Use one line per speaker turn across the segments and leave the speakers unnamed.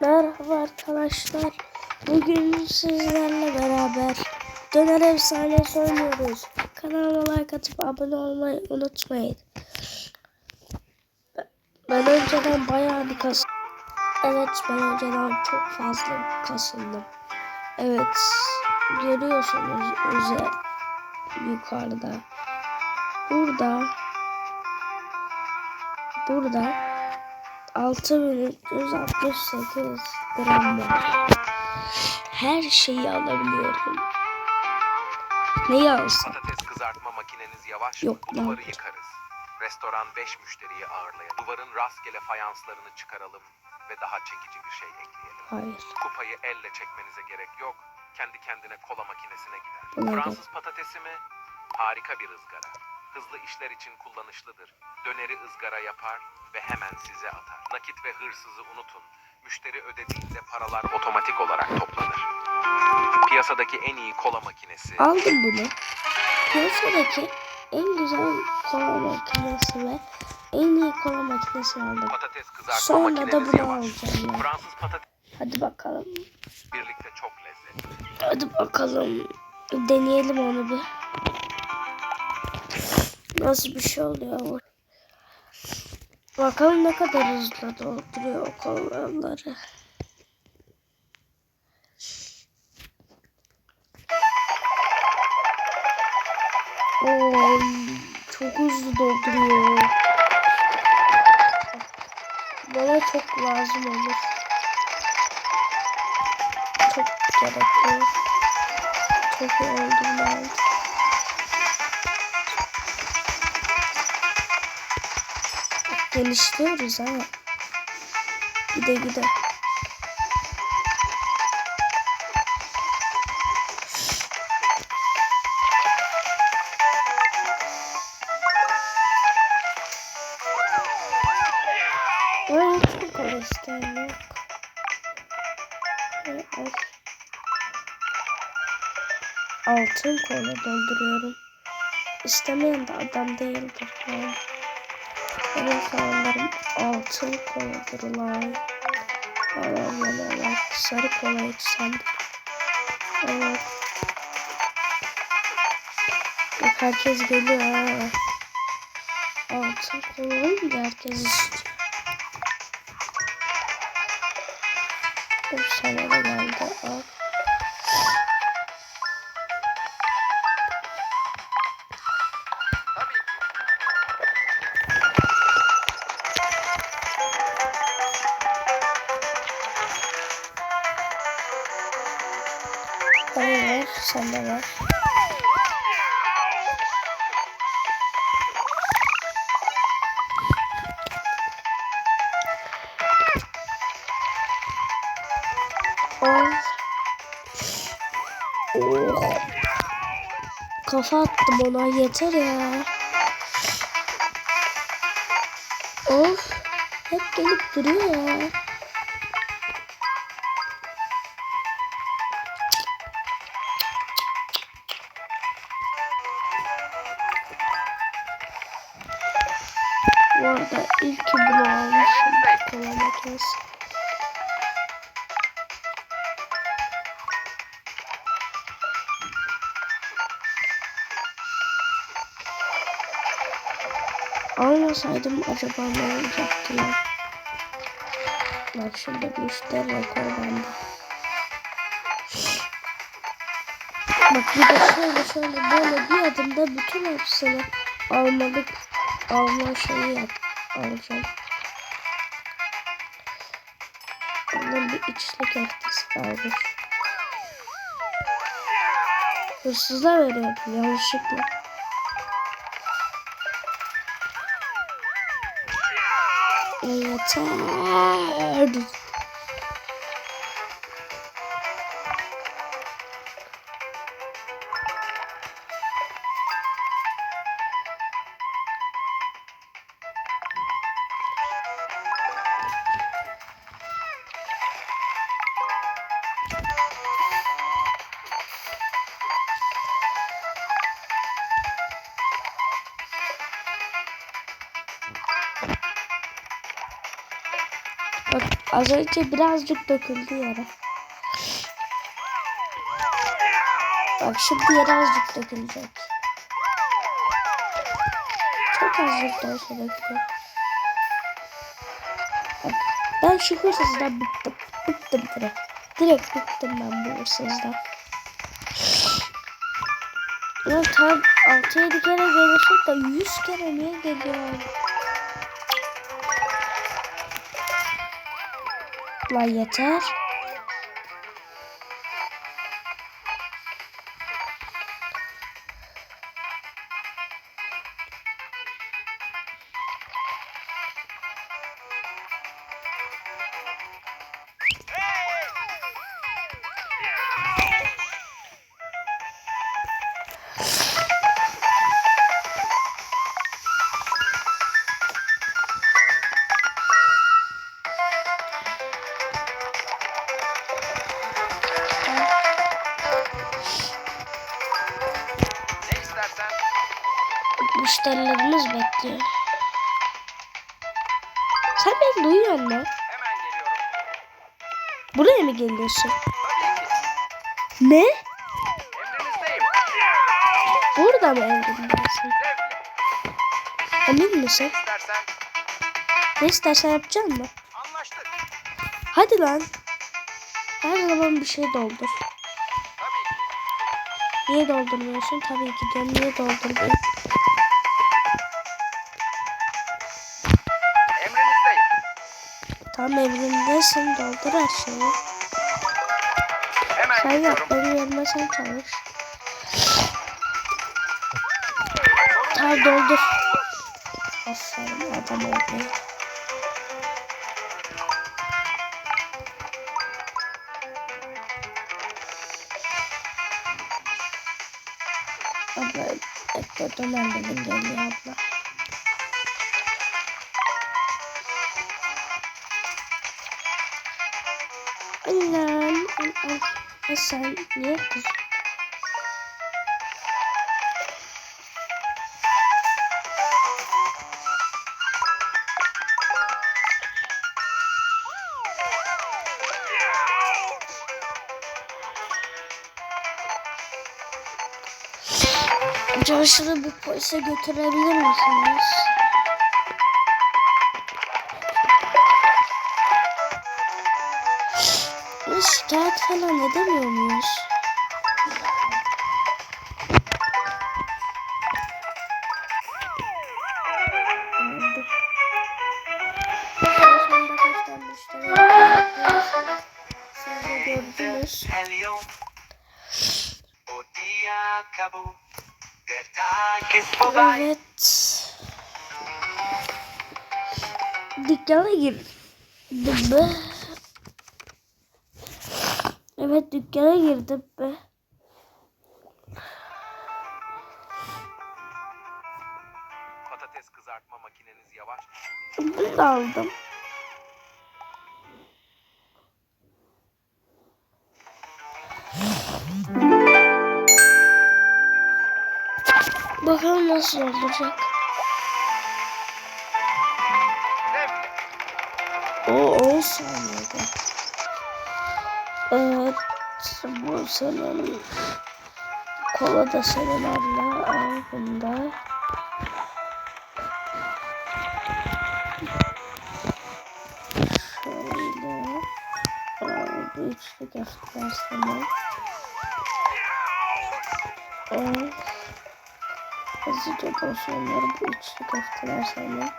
Merhaba arkadaşlar. Bugün sizlerle beraber Döner Efsanesi oynuyoruz. Kanalıma like atıp abone olmayı unutmayın. Ben önceden bayağı bir kas... Evet ben önceden çok fazla kasıldım. Evet görüyorsunuz özel yukarıda. Burada burada 6368 gram var. Her şeyi alabiliyorum. Neyi alsam?
Patates kızartma makineniz yavaş
Yok, ne
Duvarı yıkarız. Restoran 5 müşteriyi ağırlayalım. Duvarın rastgele fayanslarını çıkaralım ve daha çekici bir şey ekleyelim.
Hayır.
Kupayı elle çekmenize gerek yok. Kendi kendine kola makinesine gider.
Buna
Fransız patatesi mi? Harika bir ızgara. Hızlı işler için kullanışlıdır. Döneri ızgara yapar ve hemen size atar. Nakit ve hırsızı unutun. Müşteri ödediğinde paralar otomatik olarak toplanır. Piyasadaki en iyi kola makinesi
Aldım bunu. Piyasadaki en güzel kola makinesi ve en iyi kola makinesi aldım.
Patates kızartma
Sonra da bunu alacağım.
Fransız patates
Hadi bakalım.
birlikte çok lezzetli.
Hadi bakalım. Deneyelim onu bir. Nasıl bir şey oluyor bu? Bakalım ne kadar hızlı dolduruyor o kolaları. Oy, çok hızlı dolduruyor. Bana çok lazım olur. Çok gerekli. Çok iyi oldum Genişliyoruz ha. Gide gide. Altın kola dolduruyorum. İstemeyen de adam değildir. Yani. Kalanlarım altın Allah Allah. Sarı kola içsem. Evet. Bak herkes geliyor. Altın kola olunca herkes istiyor. Bir sana da geldi. Al. Bana ver. Sen de ver. Oh. Oh. Kafa attım ona yeter ya. Of. Hep gelip duruyor ya. Almasaydım acaba ne olacaktı ya? Bak şurada müşteri rekor bende. Bak bir de şöyle şöyle böyle bir adımda bütün hepsini almalık alma şeyi yap alacağım. Ondan bir içlik etkisi kalmış. Hırsızlar veriyor yanlışlıkla. Yeter. Az önce birazcık döküldü yere. Bak şimdi yere azıcık dökülecek. Çok azıcık daha sonra dökülüyor. Ben şu hırsızdan bıktım. Bıktım direkt. Direkt bıktım ben bu hırsızdan. Ya tam 6-7 kere gelirsin da 100 kere niye geliyor? Lan yeter. Müşterilerimiz bekliyor. Sen beni duyuyor musun? Buraya mı geliyorsun? Ne? Burada mı evrimdesin?
Zevkle.
Emin misin? Ne istersen yapacaksın mı?
anlaştık.
Hadi lan. Her zaman bir şey doldur. Niye doldurmuyorsun? Tabii ki diyorum. Niye doldurmuyorsun? Tam evrimdesin. Doldur her şeyi.
Hemen
Sen yap. Benim yerime sen çalış. Tamam doldur. Aferin adam oldu. Abla ekle döner dedim geliyor abla. Ya sen niye kız? Çarşıda bir polise götürebilir misiniz? Var? Siz de gördünüz. Evet. Dükkana girdim. Evet dükkana girdim be.
Patates kızartma makineniz yavaş.
Bunu da aldım. Bakalım nasıl olacak. O 10 saniyede. Evet. Bu senin. Kola da senin abla. Al bunda. Şöyle. Bu üçlü senin. Evet. Hızlıca boşanıyorum. Bu üçlü köfteler senin.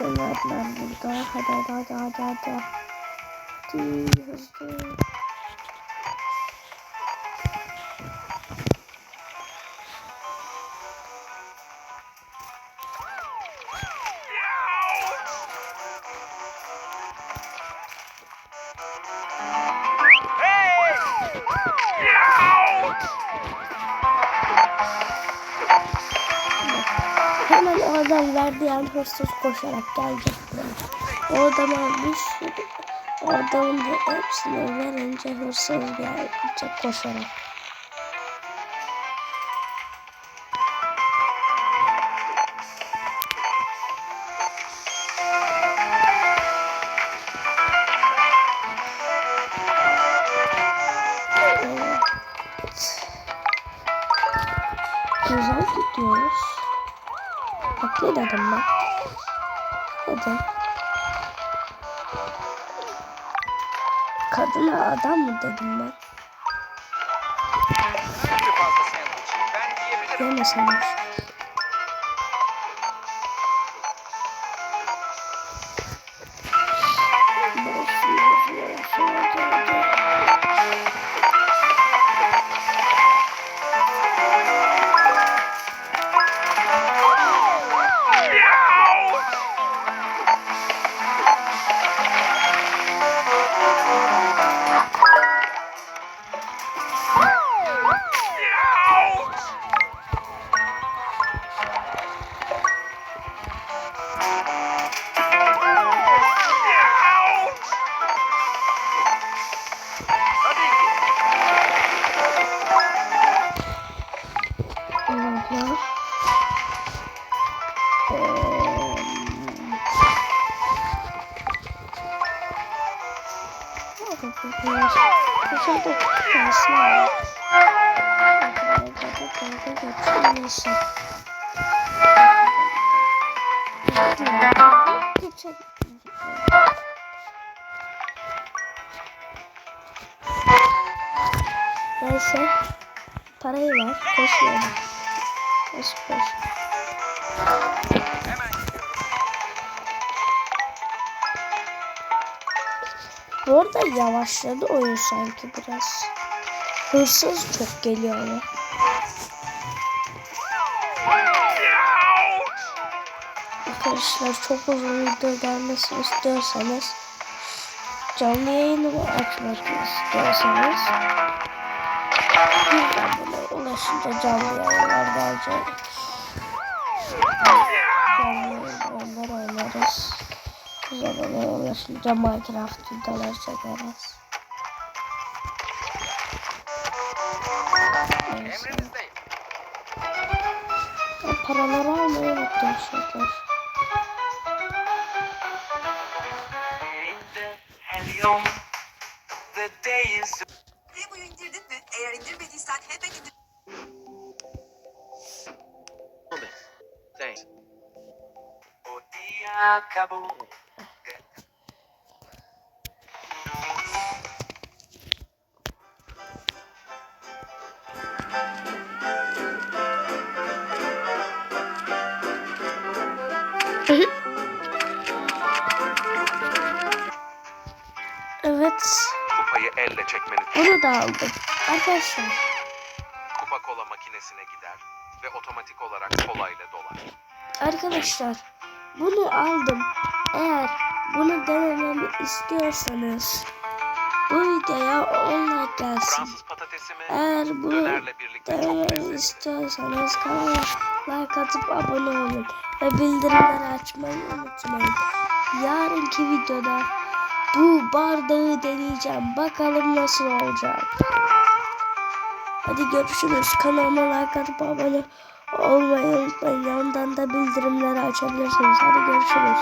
Dönerler burada. Hadi hadi hadi hadi hadi. Hemen o adam verdiği an hırsız koşarak gelecek. O adam almış. Oradan bu hepsini verince hırsız gelince koşarak. Evet. Güzel gidiyoruz. Bak ne dedim ben. Kadına adam mı dedim ben?
Bir
Dışarıda kalsın. Geçsin. Geçsin. Neyse. Parayı ver. Koşuyorum. Koş koş. Bu yavaşladı oyun sanki biraz. Hırsız çok geliyor ama. Arkadaşlar çok uzun video gelmesini istiyorsanız canlı yayını açmak istiyorsanız bir abone ulaşınca canlı yayınlar gelecek. Canlı yayınlar oynarız. Abone ulaşınca Minecraft videolar çekeriz. Paraları almayı unuttum şeker.
Helium. The day is
Premo'yu indirdin mi? Eğer indirmediysen hemen indir.
Thanks.
o dia acabou.
Evet.
Kupayı elle çekmeniz.
Bunu da aldım. Arkadaşlar.
Kupa kola makinesine gider ve otomatik olarak kola ile dolar.
Arkadaşlar. Bunu aldım. Eğer bunu denememi istiyorsanız bu videoya 10 like gelsin. Eğer bunu denememi istiyorsanız kanala like atıp abone olun. Ve bildirimleri açmayı unutmayın. Yarınki videoda bu bardağı deneyeceğim. Bakalım nasıl olacak. Hadi görüşürüz. Kanalıma like atıp abone olmayı unutmayın. Yandan da bildirimleri açabilirsiniz. Hadi görüşürüz.